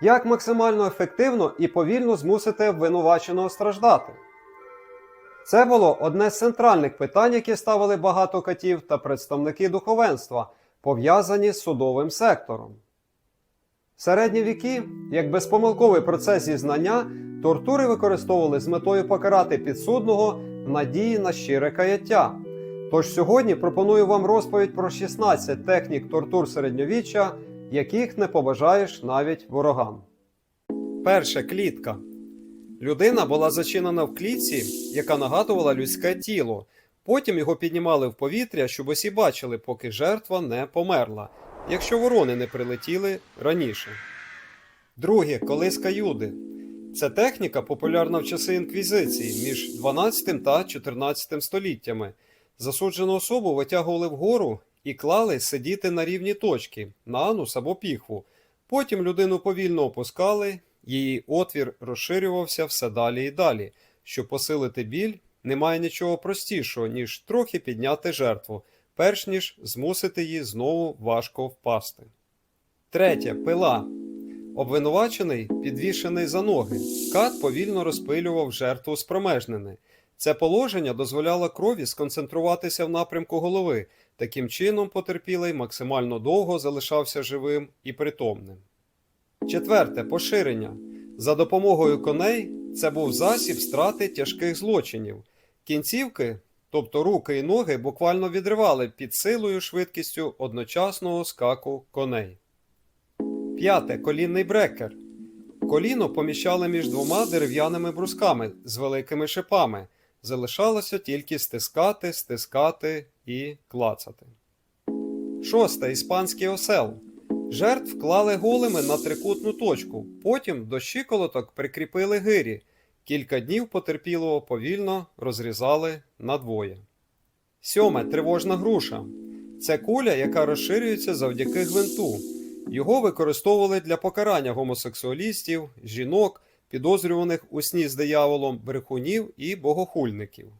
Як максимально ефективно і повільно змусити обвинуваченого страждати? Це було одне з центральних питань, які ставили багато катів та представники духовенства, пов'язані з судовим сектором. В середні віки, як безпомилковий процес зізнання, тортури використовували з метою покарати підсудного в надії на щире каяття. Тож сьогодні пропоную вам розповідь про 16 технік тортур середньовіччя, яких не побажаєш навіть ворогам. Перша клітка. Людина була зачинена в клітці, яка нагадувала людське тіло. Потім його піднімали в повітря, щоб усі бачили, поки жертва не померла, якщо ворони не прилетіли раніше. Друге колиска Юди. Це техніка популярна в часи інквізиції між 12 та 14 століттями. Засуджену особу витягували вгору і клали сидіти на рівні точки, на анус або піхву. Потім людину повільно опускали, її отвір розширювався все далі і далі. Щоб посилити біль, немає нічого простішого, ніж трохи підняти жертву, перш ніж змусити її знову важко впасти. Третє пила. Обвинувачений підвішений за ноги. Кат повільно розпилював жертву з промежнини. Це положення дозволяло крові сконцентруватися в напрямку голови. Таким чином, потерпілий максимально довго залишався живим і притомним. Четверте поширення. За допомогою коней це був засіб страти тяжких злочинів. Кінцівки, тобто руки і ноги, буквально відривали під силою швидкістю одночасного скаку коней. П'яте колінний брекер. Коліно поміщали між двома дерев'яними брусками з великими шипами. Залишалося тільки стискати, стискати і клацати. Шосте іспанський осел. Жертв клали голими на трикутну точку, потім до щиколоток прикріпили гирі. Кілька днів потерпілого повільно розрізали надвоє. Сьоме тривожна груша. Це куля, яка розширюється завдяки гвинту. Його використовували для покарання гомосексуалістів, жінок, підозрюваних у сні з дияволом, брехунів і богохульників.